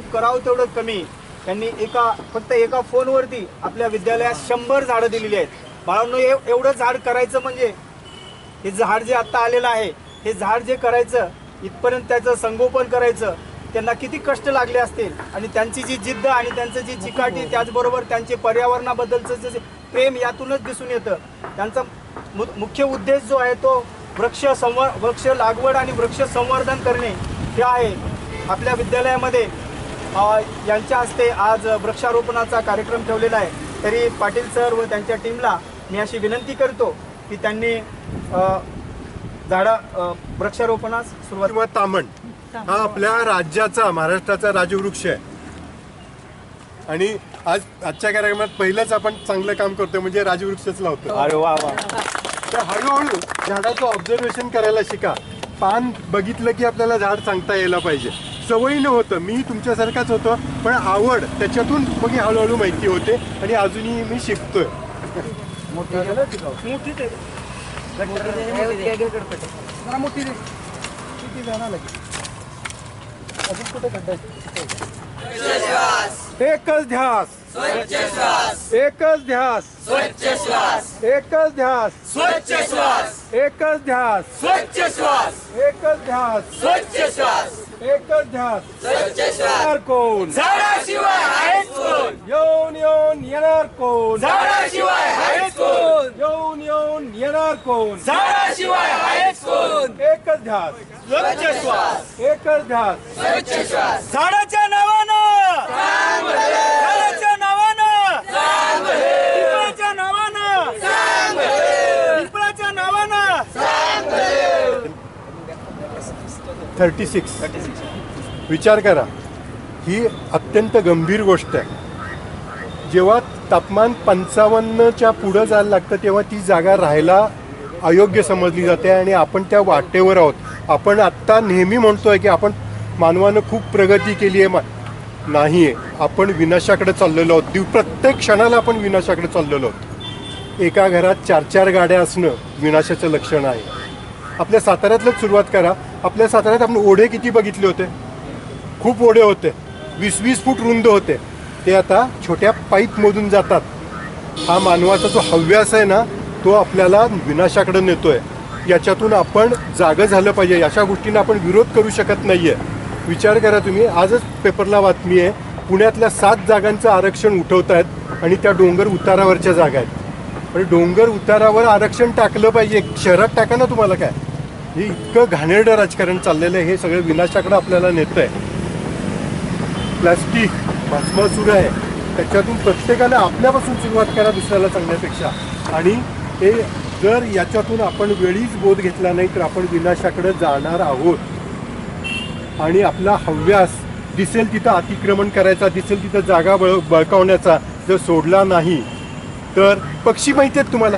वाहतूक करावं तेवढं कमी. त्यांनी एका फक्त एका फोनवरती आपल्या विद्यालयात शंभर झाडं दिलेली आहेत. बाळांनो एव- एवढं झाड करायचं म्हणजे हे झाड जे आत्ता आलेलं आहे हे झाड जे करायचं इथपर्यंत त्याचं संगोपन करायचं त्यांना किती कष्ट लागले असतील. आणि त्यांची जी जिद्द आणि त्यांचं जी चिकाटी त्याचबरोबर त्यांचे पर्यावरणाबद्दलचं जे प्रेम यातूनच दिसून येतं. त्यांचा मु मुख्य उद्देश जो आहे तो वृक्ष संवर वृक्ष लागवड आणि वृक्ष संवर्धन करणे हे आहे. आपल्या विद्यालयामध्ये यांच्या हस्ते आज वृक्षारोपणाचा कार्यक्रम ठेवलेला आहे. तरी पाटील सर व त्यांच्या टीमला मी अशी विनंती करतो की त्यांनी अ, झाडा वृक्षारोपणास सुरुवात किंवा तामण हा आपल्या राज्याचा महाराष्ट्राचा राजवृक्ष आहे. आणि आज आजच्या कार्यक्रमात पहिलंच आपण चांगलं काम करतोय म्हणजे राजवृक्षच लावतो अरे वा वा. तर हळूहळू झाडाचं ऑब्झर्वेशन करायला शिका. पान बघितलं की आपल्याला झाड सांगता यायला पाहिजे. सवयीनं होतं मी तुमच्यासारखाच होतो पण आवड त्याच्यातून मग हळूहळू माहिती होते आणि अजूनही मी शिकतोय. मोठी एकच ध्यास. स्वच्छ श्वास एकच ध्यास. स्वच्छ श्वास एकच ध्यास. स्वच्छ श्वास एकच ध्यास. स्वच्छ श्वास एकच ध्यास. स्वच्छ श्वास एकच ध्यास. स्वच्छ श्वास कोण? झाडाशिवाय आहेच कोण येऊन येऊन येणार कोण? झाडाशिवाय आहेच कोण येऊन येऊन येणार कोण? झाडाशिवाय आहेच कोण एकच ध्यास. स्वच्छ श्वास एकच ध्यास. स्वच्छ श्वास झाडाच्या नावानं झाडाच्या नावानं पिंपळाच्या नावानं पिंपळाच्या नावानं थर्टी सिक्स. विचार करा. ही अत्यंत गंभीर गोष्ट आहे. जेव्हा तापमान पंचावन्नच्या पुढं जायला लागतं तेव्हा ती जागा राहायला अयोग्य समजली जाते आणि आपण त्या वाटेवर आहोत. आपण आत्ता नेहमी म्हणतोय की आपण मानवानं खूप प्रगती केली आहे मा नाही आहे आपण विनाशाकडे चाललेलो आहोत. दिव प्रत्येक क्षणाला आपण विनाशाकडे चाललेलो आहोत. एका घरात चार चार गाड्या असणं विनाशाचं लक्षण आहे. आपल्या साताऱ्यातलंच सुरुवात करा. आपल्या साताऱ्यात आपण ओढे किती बघितले होते? खूप ओढे होते. वीस वीस फूट रुंद होते. ते आता छोट्या पाईपमधून जातात. हा मानवाचा जो हव्यास आहे ना तो आपल्याला विनाशाकडे नेतोय. याच्यातून आपण जागं झालं पाहिजे. अशा गोष्टींना आपण विरोध करू शकत नाही आहे विचार करा तुम्ही. आजच पेपरला बातमी आहे. पुण्यातल्या सात जागांचं आरक्षण उठवत आहेत आणि त्या डोंगर उतारावरच्या जागा आहेत. पण डोंगर उतारावर आरक्षण टाकलं पाहिजे. शहरात टाका ना तुम्हाला काय? हे इतकं घाणेरडं राजकारण चाललेलं आहे हे सगळं विनाशाकडे आपल्याला नेतं आहे प्लास्टिक भस्मासुर आहे. त्याच्यातून प्रत्येकाने आपल्यापासून सुरुवात करा दुसऱ्याला सांगण्यापेक्षा. आणि हे जर याच्यातून आपण वेळीच बोध घेतला नाही तर आपण विनाशाकडे जाणार आहोत. आणि आपला हव्यास दिसेल तिथं अतिक्रमण करायचा दिसेल तिथं जागा बळ बळकावण्याचा जर सोडला नाही तर पक्षी माहिती आहेत तुम्हाला.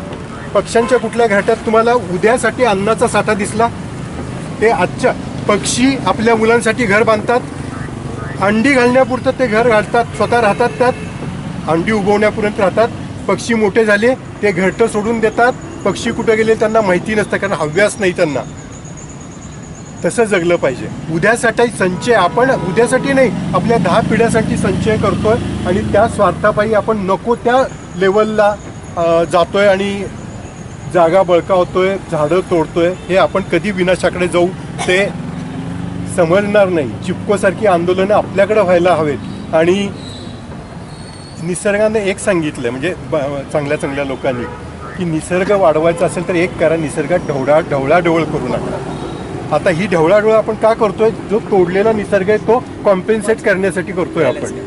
पक्ष्यांच्या कुठल्या घाटात तुम्हाला उद्यासाठी अन्नाचा साठा दिसला? ते आजच्या पक्षी आपल्या मुलांसाठी घर बांधतात. अंडी घालण्यापुरतं ते घर घालतात. स्वतः राहतात त्यात. अंडी उगवण्यापर्यंत राहतात. पक्षी मोठे झाले ते घरटं सोडून देतात. पक्षी कुठे गेले त्यांना माहिती नसतं कारण हव्यास नाही त्यांना. तसं जगलं पाहिजे. उद्यासाठी संचय आपण उद्यासाठी नाही आपल्या दहा पिढ्यासाठी संचय करतोय. आणि त्या स्वार्थापायी आपण नको त्या लेवलला जातोय आणि जागा बळकावतोय झाडं तोडतोय हे आपण कधी विनाशाकडे जाऊ ते समजणार नाही. चिपकोसारखी आंदोलनं आपल्याकडे व्हायला हवेत. आणि निसर्गाने एक सांगितलं म्हणजे ब- चांगल्या चांगल्या लोकांनी की निसर्ग वाढवायचा असेल तर एक करा निसर्गात ढवळा ढवळाढवळ करू नका. आता ही ढवळाढवळ आपण का करतोय? जो तोडलेला निसर्ग आहे तो कॉम्पेन्सेट करण्यासाठी करतोय आपण.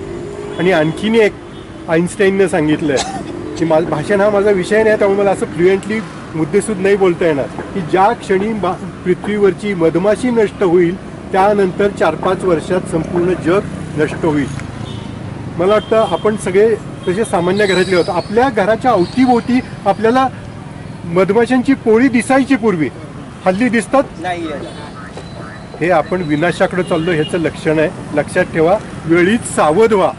आणि आणखीन एक आईन्स्टाईनने आहे की माझं भाषण हा माझा विषय नाही त्यामुळे मला असं फ्लुएंटली मुद्देसूद नाही बोलता येणार. की ज्या क्षणी पृथ्वीवरची मधमाशी नष्ट होईल त्यानंतर चार पाच वर्षात संपूर्ण जग नष्ट होईल. मला वाटतं आपण सगळे तसे सामान्य घरातले होतो. आपल्या घराच्या अवतीभोवती आपल्याला मधमाशांची पोळी दिसायची पूर्वी. हल्ली दिसतात? नाही हे आपण विनाशाकडे चाललो ह्याचं लक्षण आहे. लक्षात ठेवा वेळीच सावध व्हा.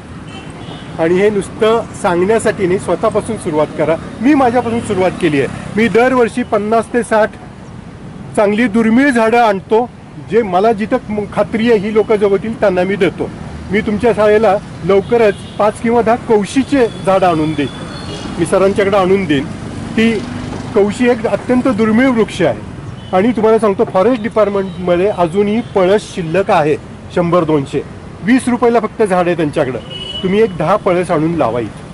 आणि हे नुसतं सांगण्यासाठी नाही स्वतःपासून सुरुवात करा. मी माझ्यापासून सुरुवात केली आहे. मी दरवर्षी पन्नास ते साठ चांगली दुर्मिळ झाडं आणतो जे मला जिथं खात्री आहे ही लोक जगवतील त्यांना मी देतो. मी तुमच्या शाळेला लवकरच पाच किंवा दहा कौशीचे झाडं आणून देईन. मी सरांच्याकडे आणून देईन. ती कौशी एक अत्यंत दुर्मिळ वृक्ष आहे. आणि तुम्हाला सांगतो फॉरेस्ट डिपार्टमेंटमध्ये अजूनही पळस शिल्लक आहे शंभर दोनशे. वीस रुपयाला फक्त झाड आहे त्यांच्याकडं. तुम्ही एक दहा पळस आणून लावायची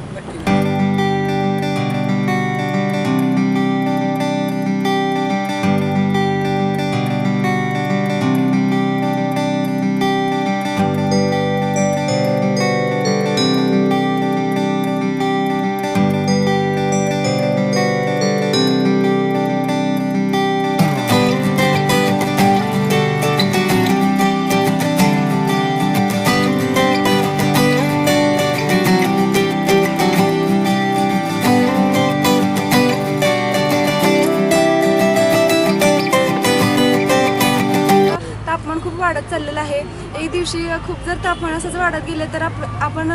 खूप वाढत चाललेलं आहे. एक दिवशी खूप जर तापमान असंच वाढत गेलं तर आप आपण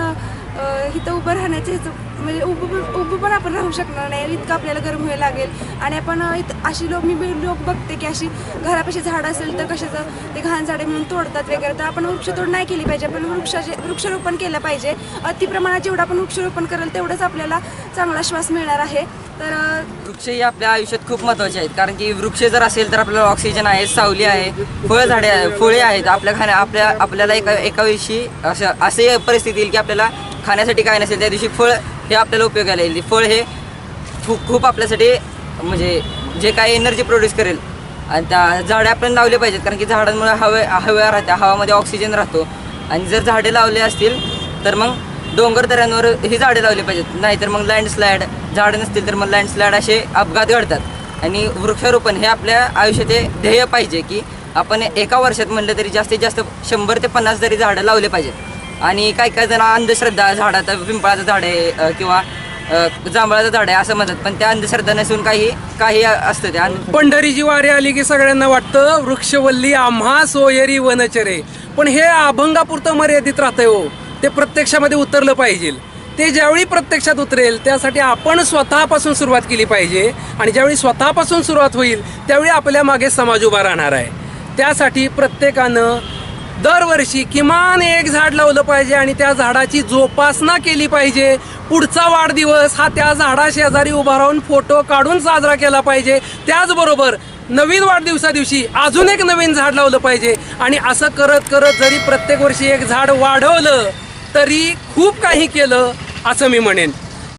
इथं उभं राहण्याची म्हणजे उभं पण- उभं पण आपण राहू शकणार नाही. इतकं आपल्याला गरम व्हायला लागेल. आणि आपण इथं अशी लोक मी लोक बघते की अशी घरापाशी झाड असेल तर कशाचं ते घाण झाडे म्हणून तोडतात वगैरे. तर आपण वृक्षतोड नाही केली पाहिजे. आपण वृक्षाचे वृक्षारोपण केलं पाहिजे. अतिप्रमाणात जेवढं आपण वृक्षारोपण करेल तेवढंच आपल्याला चांगला श्वास मिळणार आहे. तर वृक्ष ही आपल्या आयुष्यात खूप महत्त्वाचे आहेत. कारण की वृक्ष जर असेल तर आपल्याला ऑक्सिजन आहे सावली आहे फळझाडे आहे फळे आहेत. आपल्या खाण्या आपल्या आपल्याला एका एका दिवशी असं असे परिस्थिती येईल की आपल्याला खाण्यासाठी काय नसेल त्या दिवशी फळ हे आपल्याला उपयोगाला येईल. फळ हे खूप खूप आपल्यासाठी म्हणजे जे काही एनर्जी प्रोड्यूस करेल. आणि त्या झाडे आपण लावले पाहिजेत. कारण की झाडांमुळे हवे हव्या राहते. हवामध्ये ऑक्सिजन राहतो. आणि जर झाडे लावले असतील तर मग डोंगर दऱ्यांवर ही झाडे लावली पाहिजेत. नाहीतर मग लँडस्लाईड झाडं नसतील तर मग लँडस्लाईड असे अपघात घडतात. आणि वृक्षारोपण हे आपल्या आयुष्याचे ध्येय पाहिजे की आपण एका वर्षात म्हणलं तरी जास्तीत जास्त शंभर ते पन्नास तरी झाडं लावले पाहिजेत. आणि काही काही जण अंधश्रद्धा झाडाचं पिंपळाचं झाड आहे किंवा जांभळाचं झाड आहे असं म्हणतात. पण त्या अंधश्रद्धा नसून काही काही असतं त्या पंढरीची वारी आली की सगळ्यांना वाटतं वृक्षवल्ली आम्हा सोयरी वनचरे. पण हे अभंगापुरतं मर्यादित राहतंय हो. ते प्रत्यक्षामध्ये उतरलं पाहिजे. ते ज्यावेळी प्रत्यक्षात उतरेल त्यासाठी आपण स्वतःपासून सुरुवात केली पाहिजे. आणि ज्यावेळी स्वतःपासून सुरुवात होईल त्यावेळी आपल्या मागे समाज उभा राहणार आहे. त्यासाठी प्रत्येकानं दरवर्षी किमान एक झाड लावलं पाहिजे आणि त्या झाडाची जोपासना केली पाहिजे. पुढचा वाढदिवस हा त्या झाडा शेजारी उभा राहून फोटो काढून साजरा केला पाहिजे. त्याचबरोबर नवीन वाढदिवसादिवशी अजून एक नवीन झाड लावलं पाहिजे. आणि असं करत करत जरी प्रत्येक वर्षी एक झाड वाढवलं तरी खूप काही केलं असं मी म्हणेन.